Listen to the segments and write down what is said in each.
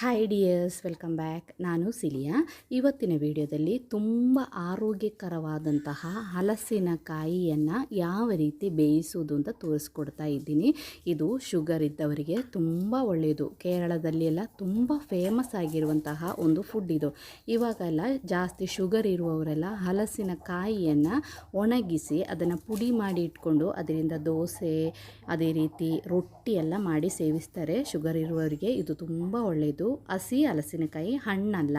Hi dears welcome back ನಾನು cilia. ಇವತ್ತಿನ ವಿಡಿಯೋದಲ್ಲಿ ತುಂಬ ಆರೋಗ್ಯಕರವಾದಂತಹ ಹಲಸಿನಕಾಯಿಯನ್ನು ಯಾವ ರೀತಿ ಬೇಯಿಸೋದು ಅಂತ ತೋರಿಸ್ಕೊಡ್ತಾ ಇದ್ದೀನಿ. ಇದು ಶುಗರ್ ಇದ್ದವರಿಗೆ ತುಂಬ ಒಳ್ಳೆಯದು ಕೇರಳದಲ್ಲಿ ಎಲ್ಲ ತುಂಬ ಫೇಮಸ್ ಆಗಿರುವಂತಹ ಒಂದು ಫುಡ್ ಇದು. ಇವಾಗೆಲ್ಲ ಜಾಸ್ತಿ ಶುಗರ್ ಇರುವವರೆಲ್ಲ ಹಲಸಿನಕಾಯಿಯನ್ನು ಒಣಗಿಸಿ ಅದನ್ನು ಪುಡಿ ಮಾಡಿ ಇಟ್ಕೊಂಡು ಅದರಿಂದ ದೋಸೆ, ಅದೇ ರೀತಿ ರೊಟ್ಟಿ ಎಲ್ಲ ಮಾಡಿ ಸೇವಿಸ್ತಾರೆ. ಶುಗರ್ ಇರುವವರಿಗೆ ಇದು ತುಂಬ ಒಳ್ಳೆಯದು ಹಸಿ ಹಲಸಿನಕಾಯಿ ಹಣ್ಣಲ್ಲ.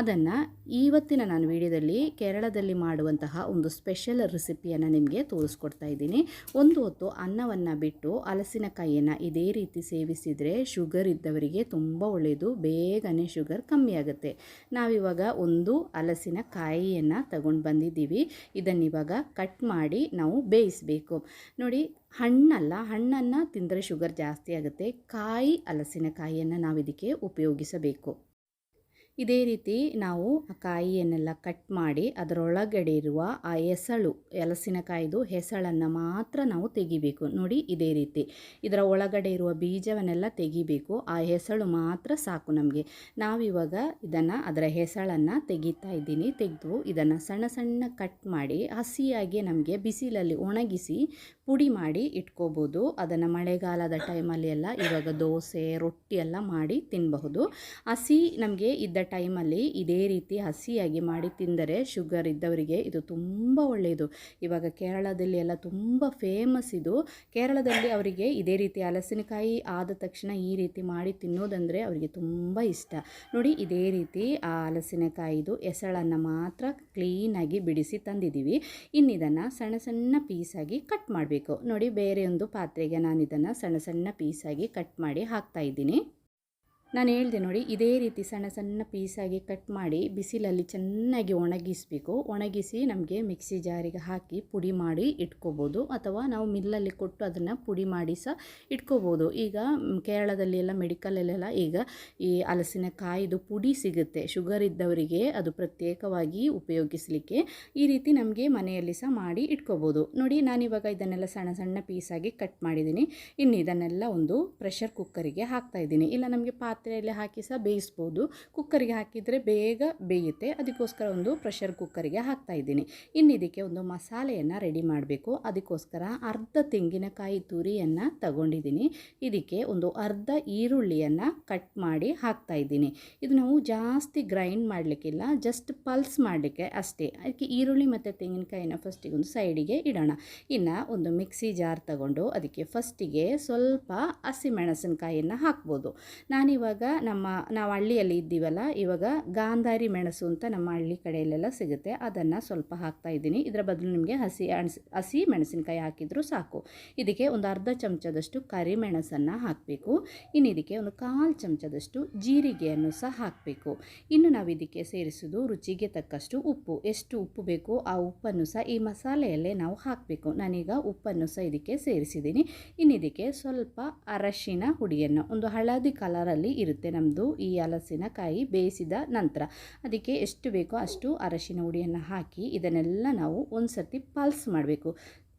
ಅದನ್ನು ಇವತ್ತಿನ ನಾನು ವಿಡಿಯೋದಲ್ಲಿ ಕೇರಳದಲ್ಲಿ ಮಾಡುವಂತಹ ಒಂದು ಸ್ಪೆಷಲ್ ರೆಸಿಪಿಯನ್ನು ನಿಮಗೆ ತೋರಿಸ್ಕೊಡ್ತಾ ಇದ್ದೀನಿ. ಒಂದು ಹೊತ್ತು ಅನ್ನವನ್ನು ಬಿಟ್ಟು ಹಲಸಿನಕಾಯಿಯನ್ನು ಇದೇ ರೀತಿ ಸೇವಿಸಿದರೆ ಶುಗರ್ ಇದ್ದವರಿಗೆ ತುಂಬ ಒಳ್ಳೆಯದು ಬೇಗನೆ ಶುಗರ್ ಕಮ್ಮಿ ಆಗುತ್ತೆ. ನಾವಿವಾಗ ಒಂದು ಹಲಸಿನ ಕಾಯಿಯನ್ನು ತಗೊಂಡು ಬಂದಿದ್ದೀವಿ. ಇದನ್ನಿವಾಗ ಕಟ್ ಮಾಡಿ ನಾವು ಬೇಯಿಸಬೇಕು. ನೋಡಿ ಹಣ್ಣಲ್ಲ, ಹಣ್ಣನ್ನು ತಿಂದರೆ ಶುಗರ್ ಜಾಸ್ತಿ ಆಗುತ್ತೆ. ಕಾಯಿ ಹಲಸಿನಕಾಯಿಯನ್ನು ನಾವು ಇದಕ್ಕೆ ಉಪಯೋಗಿಸಬೇಕು. ಇದೇ ರೀತಿ ನಾವು ಆ ಕಾಯಿಯನ್ನೆಲ್ಲ ಕಟ್ ಮಾಡಿ ಅದರೊಳಗಡೆ ಇರುವ ಆ ಎಸಳು ಹಲಸಿನಕಾಯಿದು ಹೆಸಳನ್ನು ಮಾತ್ರ ನಾವು ತೆಗಿಬೇಕು. ನೋಡಿ, ಇದೇ ರೀತಿ. ಇದರ ಒಳಗಡೆ ಇರುವ ಬೀಜವನ್ನೆಲ್ಲ ತೆಗಿಬೇಕು. ಆ ಹೆಸಳು ಮಾತ್ರ ಸಾಕು ನಮಗೆ. ನಾವಿವಾಗ ಇದನ್ನು, ಅದರ ಹೆಸಳನ್ನು ತೆಗಿತಾ ಇದ್ದೀನಿ. ತೆಗೆದು ಇದನ್ನು ಸಣ್ಣ ಸಣ್ಣ ಕಟ್ ಮಾಡಿ ಹಸಿಯಾಗಿ ನಮಗೆ ಬಿಸಿಲಲ್ಲಿ ಒಣಗಿಸಿ ಪುಡಿ ಮಾಡಿ ಇಟ್ಕೋಬೋದು. ಅದನ್ನು ಮಳೆಗಾಲದ ಟೈಮಲ್ಲಿ ಎಲ್ಲ, ಇವಾಗ ದೋಸೆ, ರೊಟ್ಟಿ ಎಲ್ಲ ಮಾಡಿ ತಿನ್ನಬಹುದು ಹಸಿ ನಮಗೆ ಇದ್ದ ಟೈಮಲ್ಲಿ ಇದೇ ರೀತಿ ಹಸಿಯಾಗಿ ಮಾಡಿ ತಿಂದರೆ ಶುಗರ್ ಇದ್ದವರಿಗೆ ಇದು ತುಂಬ ಒಳ್ಳೆಯದು ಇವಾಗ ಕೇರಳದಲ್ಲಿ ಎಲ್ಲ ತುಂಬ ಫೇಮಸ್ ಇದು. ಕೇರಳದಲ್ಲಿ ಅವರಿಗೆ ಇದೇ ರೀತಿ ಹಲಸಿನಕಾಯಿ ಆದ ತಕ್ಷಣ ಈ ರೀತಿ ಮಾಡಿ ತಿನ್ನೋದಂದರೆ ಅವರಿಗೆ ತುಂಬ ಇಷ್ಟ. ನೋಡಿ, ಇದೇ ರೀತಿ ಆ ಹಲಸಿನಕಾಯಿದು ಹೆಸಳನ್ನು ಮಾತ್ರ ಕ್ಲೀನಾಗಿ ಬಿಡಿಸಿ ತಂದಿದ್ದೀವಿ. ಇನ್ನಿದನ್ನು ಸಣ್ಣ ಸಣ್ಣ ಪೀಸಾಗಿ ಕಟ್ ಮಾಡಬೇಕು. ನೋಡಿ ಬೇರೆ ಒಂದು ಪಾತ್ರೆಗೆ ನಾನು ಇದನ್ನು ಸಣ್ಣ ಸಣ್ಣ ಪೀಸಾಗಿ ಕಟ್ ಮಾಡಿ ಹಾಕ್ತಾ ಇದ್ದೀನಿ. ನಾನು ಹೇಳಿದೆ ನೋಡಿ, ಇದೇ ರೀತಿ ಸಣ್ಣ ಸಣ್ಣ ಪೀಸಾಗಿ ಕಟ್ ಮಾಡಿ ಬಿಸಿಲಲ್ಲಿ ಚೆನ್ನಾಗಿ ಒಣಗಿಸಬೇಕು. ಒಣಗಿಸಿ ನಮಗೆ ಮಿಕ್ಸಿ ಜಾರಿಗೆ ಹಾಕಿ ಪುಡಿ ಮಾಡಿ ಇಟ್ಕೋಬೋದು. ಅಥವಾ ನಾವು ಮಿಲ್ಲಲ್ಲಿ ಕೊಟ್ಟು ಅದನ್ನು ಪುಡಿ ಮಾಡಿ ಸಹ ಇಟ್ಕೋಬೋದು. ಈಗ ಕೇರಳದಲ್ಲಿ ಎಲ್ಲ ಮೆಡಿಕಲಲ್ಲೆಲ್ಲ ಈಗ ಈ ಹಲಸಿನ ಕಾಯಿದು ಪುಡಿ ಸಿಗುತ್ತೆ. ಶುಗರ್ ಇದ್ದವರಿಗೆ ಅದು ಪ್ರತ್ಯೇಕವಾಗಿ ಉಪಯೋಗಿಸಲಿಕ್ಕೆ ಈ ರೀತಿ ನಮಗೆ ಮನೆಯಲ್ಲಿ ಸಹ ಮಾಡಿ ಇಟ್ಕೋಬೋದು. ನೋಡಿ ನಾನಿವಾಗ ಇದನ್ನೆಲ್ಲ ಸಣ್ಣ ಸಣ್ಣ ಪೀಸಾಗಿ ಕಟ್ ಮಾಡಿದ್ದೀನಿ. ಇನ್ನು ಇದನ್ನೆಲ್ಲ ಒಂದು ಪ್ರೆಷರ್ ಕುಕ್ಕರಿಗೆ ಹಾಕ್ತಾಯಿದ್ದೀನಿ ಇಲ್ಲ, ನಮಗೆ ಪಾತ್ರೆಯಲ್ಲಿ ಹಾಕಿ ಸಹ ಬೇಯಿಸ್ಬೋದು. ಕುಕ್ಕರಿಗೆ ಹಾಕಿದರೆ ಬೇಗ ಬೇಯುತ್ತೆ. ಅದಕ್ಕೋಸ್ಕರ ಒಂದು ಪ್ರೆಷರ್ ಕುಕ್ಕರಿಗೆ ಹಾಕ್ತಾ ಇದ್ದೀನಿ. ಇನ್ನು ಇದಕ್ಕೆ ಒಂದು ಮಸಾಲೆಯನ್ನು ರೆಡಿ ಮಾಡಬೇಕು. ಅದಕ್ಕೋಸ್ಕರ ಅರ್ಧ ತೆಂಗಿನಕಾಯಿ ತುರಿಯನ್ನು ತಗೊಂಡಿದ್ದೀನಿ. ಇದಕ್ಕೆ ಒಂದು ಅರ್ಧ ಈರುಳ್ಳಿಯನ್ನು ಕಟ್ ಮಾಡಿ ಹಾಕ್ತಾ ಇದ್ದೀನಿ. ಇದು ನಾವು ಜಾಸ್ತಿ ಗ್ರೈಂಡ್ ಮಾಡಲಿಕ್ಕಿಲ್ಲ ಜಸ್ಟ್ ಪಲ್ಸ್ ಮಾಡಲಿಕ್ಕೆ ಅಷ್ಟೇ. ಅದಕ್ಕೆ ಈರುಳ್ಳಿ ಮತ್ತು ತೆಂಗಿನಕಾಯಿನ ಫಸ್ಟಿಗೆ ಒಂದು ಸೈಡಿಗೆ ಇಡೋಣ. ಇನ್ನು ಒಂದು ಮಿಕ್ಸಿ ಜಾರ್ ತಗೊಂಡು ಅದಕ್ಕೆ ಫಸ್ಟಿಗೆ ಸ್ವಲ್ಪ ಹಸಿಮೆಣಸಿನಕಾಯಿಯನ್ನು ಹಾಕ್ಬೋದು. ನಾನಿವಾಗ ನಮ್ಮ, ನಾವು ಹಳ್ಳಿಯಲ್ಲಿ ಇದ್ದೀವಲ್ಲ, ಇವಾಗ ಗಾಂಧಾರಿ ಮೆಣಸು ಅಂತ ನಮ್ಮ ಹಳ್ಳಿ ಕಡೆಯಲ್ಲೆಲ್ಲ ಸಿಗುತ್ತೆ. ಅದನ್ನು ಸ್ವಲ್ಪ ಹಾಕ್ತಾ ಇದ್ದೀನಿ. ಇದರ ಬದಲು ನಿಮಗೆ ಹಸಿ ಹಸಿ ಮೆಣಸಿನಕಾಯಿ ಹಾಕಿದರೂ ಸಾಕು. ಇದಕ್ಕೆ ಒಂದು ಅರ್ಧ ಚಮಚದಷ್ಟು ಕರಿಮೆಣಸನ್ನು ಹಾಕಬೇಕು. ಇನ್ನು ಇದಕ್ಕೆ ಒಂದು ಕಾಲು ಚಮಚದಷ್ಟು ಜೀರಿಗೆಯನ್ನು ಸಹ ಹಾಕಬೇಕು. ಇನ್ನು ನಾವು ಇದಕ್ಕೆ ಸೇರಿಸೋದು ರುಚಿಗೆ ತಕ್ಕಷ್ಟು ಉಪ್ಪು. ಎಷ್ಟು ಉಪ್ಪು ಬೇಕೋ ಆ ಉಪ್ಪನ್ನು ಸಹ ಈ ಮಸಾಲೆಯಲ್ಲೇ ನಾವು ಹಾಕಬೇಕು. ನಾನೀಗ ಉಪ್ಪನ್ನು ಸಹ ಇದಕ್ಕೆ ಸೇರಿಸಿದ್ದೀನಿ. ಇನ್ನು ಇದಕ್ಕೆ ಸ್ವಲ್ಪ ಅರಶಿನ ಹುಡಿಯನ್ನು, ಒಂದು ಹಳದಿ ಕಲರಲ್ಲಿ ಇರುತ್ತೆ ನಮ್ಮದು ಈ ಹಲಸಿನಕಾಯಿ ಬೇಯಿಸಿದ ನಂತರ. ಅದಕ್ಕೆ ಎಷ್ಟು ಬೇಕೋ ಅಷ್ಟು ಅರಶಿನ ಹುಡಿಯನ್ನು ಹಾಕಿ ಇದನ್ನೆಲ್ಲ ನಾವು ಒಂದು ಸರ್ತಿ ಪಲ್ಸ್ ಮಾಡಬೇಕು.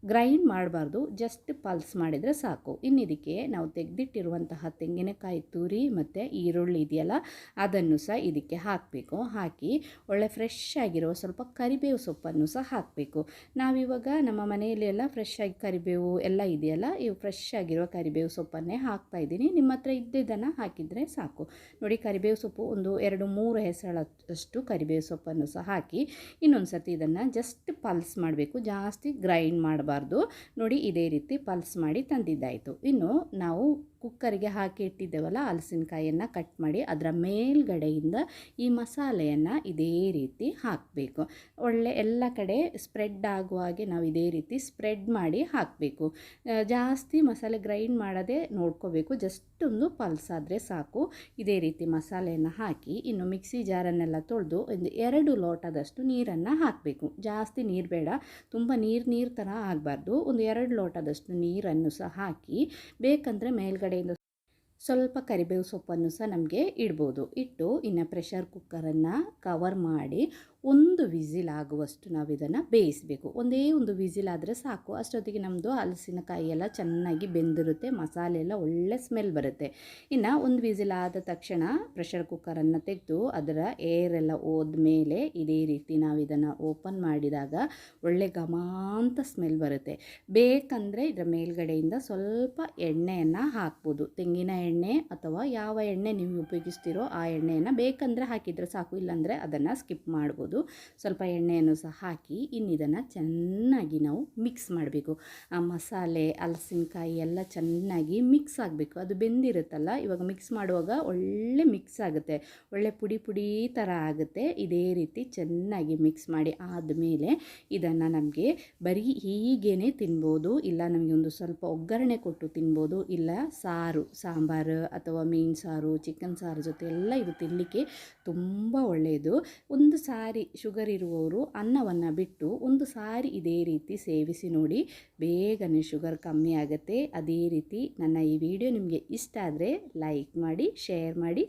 ಗ್ರೈಂಡ್ ಮಾಡಬಾರ್ದು ಜಸ್ಟ್ ಪಲ್ಸ್ ಮಾಡಿದರೆ ಸಾಕು. ಇನ್ನು ಇದಕ್ಕೆ ನಾವು ತೆಗೆದಿಟ್ಟಿರುವಂತಹ ತೆಂಗಿನಕಾಯಿ ತುರಿ ಮತ್ತು ಈರುಳ್ಳಿ ಇದೆಯಲ್ಲ, ಅದನ್ನು ಸಹ ಇದಕ್ಕೆ ಹಾಕಬೇಕು. ಹಾಕಿ ಒಳ್ಳೆ ಫ್ರೆಶ್ ಆಗಿರೋ ಸ್ವಲ್ಪ ಕರಿಬೇವು ಸೊಪ್ಪನ್ನು ಸಹ ಹಾಕಬೇಕು. ನಾವಿವಾಗ ನಮ್ಮ ಮನೆಯಲ್ಲಿ ಎಲ್ಲ ಫ್ರೆಶ್ ಆಗಿ ಕರಿಬೇವು ಎಲ್ಲ ಇದೆಯಲ್ಲ, ಇವು ಫ್ರೆಶ್ ಆಗಿರೋ ಕರಿಬೇವು ಸೊಪ್ಪನ್ನೇ ಹಾಕ್ತಾ ಇದ್ದೀನಿ. ನಿಮ್ಮ ಹತ್ರ ಇದ್ದಿದ್ದನ್ನು ಹಾಕಿದರೆ ಸಾಕು. ನೋಡಿ, ಕರಿಬೇವು ಸೊಪ್ಪು ಒಂದು ಎರಡು ಮೂರು ಹೆಸರಷ್ಟು ಕರಿಬೇವು ಸೊಪ್ಪನ್ನು ಸಹ ಹಾಕಿ ಇನ್ನೊಂದು ಸರ್ತಿ ಇದನ್ನು ಜಸ್ಟ್ ಪಲ್ಸ್ ಮಾಡಬೇಕು. ಜಾಸ್ತಿ ಗ್ರೈಂಡ್ ಮಾಡಬಾರ್ದು. ನೋಡಿ ಇದೇ ರೀತಿ ಪಲ್ಸ್ ಮಾಡಿ ತಂದಿದ್ದಾಯಿತು. ಇನ್ನು ನಾವು ಕುಕ್ಕರಿಗೆ ಹಾಕಿ ಇಟ್ಟಿದ್ದೇವಲ್ಲ, ಹಲಸಿನಕಾಯಿಯನ್ನು ಕಟ್ ಮಾಡಿ ಅದರ ಮೇಲ್ಗಡೆಯಿಂದ ಈ ಮಸಾಲೆಯನ್ನು ಇದೇ ರೀತಿ ಹಾಕಬೇಕು. ಒಳ್ಳೆ ಎಲ್ಲ ಕಡೆ ಸ್ಪ್ರೆಡ್ ಆಗುವ ಹಾಗೆ ನಾವು ಇದೇ ರೀತಿ ಸ್ಪ್ರೆಡ್ ಮಾಡಿ ಹಾಕಬೇಕು. ಜಾಸ್ತಿ ಮಸಾಲೆ ಗ್ರೈಂಡ್ ಮಾಡದೆ ನೋಡ್ಕೋಬೇಕು. ಜಸ್ಟ್ ಒಂದು ಪಲ್ಸ್ ಆದರೆ ಸಾಕು. ಇದೇ ರೀತಿ ಮಸಾಲೆಯನ್ನು ಹಾಕಿ ಇನ್ನು ಮಿಕ್ಸಿ ಜಾರನ್ನೆಲ್ಲ ತೊಳೆದು ಒಂದು ಎರಡು ಲೋಟದಷ್ಟು ನೀರನ್ನು ಹಾಕಬೇಕು. ಜಾಸ್ತಿ ನೀರು ಬೇಡ, ತುಂಬ ನೀರು ನೀರು ಥರ ಆಗಬಾರ್ದು. ಒಂದು ಎರಡು ಲೋಟದಷ್ಟು ನೀರನ್ನು ಸಹ ಹಾಕಿ, ಬೇಕಂದರೆ ಮೇಲ್ಗಡೆಯಿಂದ ಸ್ವಲ್ಪ ಕರಿಬೇವು ಸೊಪ್ಪನ್ನು ಸಹ ನಮಗೆ ಇಡ್ಬೋದು. ಇಟ್ಟು ಇನ್ನು ಪ್ರೆಷರ್ ಕುಕ್ಕರನ್ನು ಕವರ್ ಮಾಡಿ ಒಂದು ವಿಸಿಲ್ ಆಗುವಷ್ಟು ನಾವು ಇದನ್ನು ಬೇಯಿಸಬೇಕು. ಒಂದೇ ಒಂದು ವಿಸಿಲ್ ಆದರೆ ಸಾಕು. ಅಷ್ಟೊತ್ತಿಗೆ ನಮ್ಮದು ಹಲಸಿನಕಾಯಿ ಎಲ್ಲ ಚೆನ್ನಾಗಿ ಬೆಂದಿರುತ್ತೆ. ಮಸಾಲೆ ಎಲ್ಲ ಒಳ್ಳೆ ಸ್ಮೆಲ್ ಬರುತ್ತೆ. ಇನ್ನು ಒಂದು ವಿಸಿಲ್ ಆದ ತಕ್ಷಣ ಪ್ರೆಷರ್ ಕುಕ್ಕರನ್ನು ತೆಗೆದು ಅದರ ಏರೆಲ್ಲ ಹೋದ್ಮೇಲೆ ಇದೇ ರೀತಿ ನಾವು ಇದನ್ನು ಓಪನ್ ಮಾಡಿದಾಗ ಒಳ್ಳೆ ಘಮಾಂತ ಸ್ಮೆಲ್ ಬರುತ್ತೆ. ಬೇಕಂದರೆ ಇದರ ಮೇಲ್ಗಡೆಯಿಂದ ಸ್ವಲ್ಪ ಎಣ್ಣೆಯನ್ನು ಹಾಕ್ಬೋದು. ತೆಂಗಿನ ಎಣ್ಣೆ ಅಥವಾ ಯಾವ ಎಣ್ಣೆ ನೀವು ಉಪಯೋಗಿಸ್ತೀರೋ ಆ ಎಣ್ಣೆಯನ್ನು ಬೇಕಂದರೆ ಹಾಕಿದರೆ ಸಾಕು. ಇಲ್ಲಾಂದರೆ ಅದನ್ನು ಸ್ಕಿಪ್ ಮಾಡ್ಬೋದು. ಸ್ವಲ್ಪ ಎಣ್ಣೆಯನ್ನು ಸಹ ಹಾಕಿ ಇನ್ನು ಇದನ್ನು ಚೆನ್ನಾಗಿ ನಾವು ಮಿಕ್ಸ್ ಮಾಡಬೇಕು. ಆ ಮಸಾಲೆ, ಹಲಸಿನಕಾಯಿ ಎಲ್ಲ ಚೆನ್ನಾಗಿ ಮಿಕ್ಸ್ ಆಗಬೇಕು. ಅದು ಬೆಂದಿರುತ್ತಲ್ಲ, ಇವಾಗ ಮಿಕ್ಸ್ ಮಾಡುವಾಗ ಒಳ್ಳೆ ಮಿಕ್ಸ್ ಆಗುತ್ತೆ. ಒಳ್ಳೆ ಪುಡಿ ಪುಡಿ ಥರ ಆಗುತ್ತೆ. ಇದೇ ರೀತಿ ಚೆನ್ನಾಗಿ ಮಿಕ್ಸ್ ಮಾಡಿ ಆದಮೇಲೆ ಇದನ್ನು ನಮಗೆ ಬರೀ ಹೀಗೇ ತಿನ್ಬೋದು. ಇಲ್ಲ ನಮಗೆ ಒಂದು ಸ್ವಲ್ಪ ಒಗ್ಗರಣೆ ಕೊಟ್ಟು ತಿನ್ಬೋದು. ಇಲ್ಲ ಸಾರು, ಸಾಂಬಾರು ಅಥವಾ ಮೀನು ಸಾರು ಚಿಕನ್ ಸಾರು ಜೊತೆ ಎಲ್ಲ ಇದು ತಿನ್ನಲಿಕ್ಕೆ ತುಂಬ ಒಳ್ಳೆಯದು. ಒಂದು ಸಾರಿ ಶುಗರ್ ಇರುವವರು ಅನ್ನವನ್ನು ಬಿಟ್ಟು ಒಂದು ಸಾರಿ ಇದೇ ರೀತಿ ಸೇವಿಸಿ ನೋಡಿ ಬೇಗನೆ ಶುಗರ್ ಕಮ್ಮಿ ಆಗುತ್ತೆ. ಅದೇ ರೀತಿ ನನ್ನ ಈ ವಿಡಿಯೋ ನಿಮಗೆ ಇಷ್ಟ ಆದರೆ ಲೈಕ್ ಮಾಡಿ ಶೇರ್ ಮಾಡಿ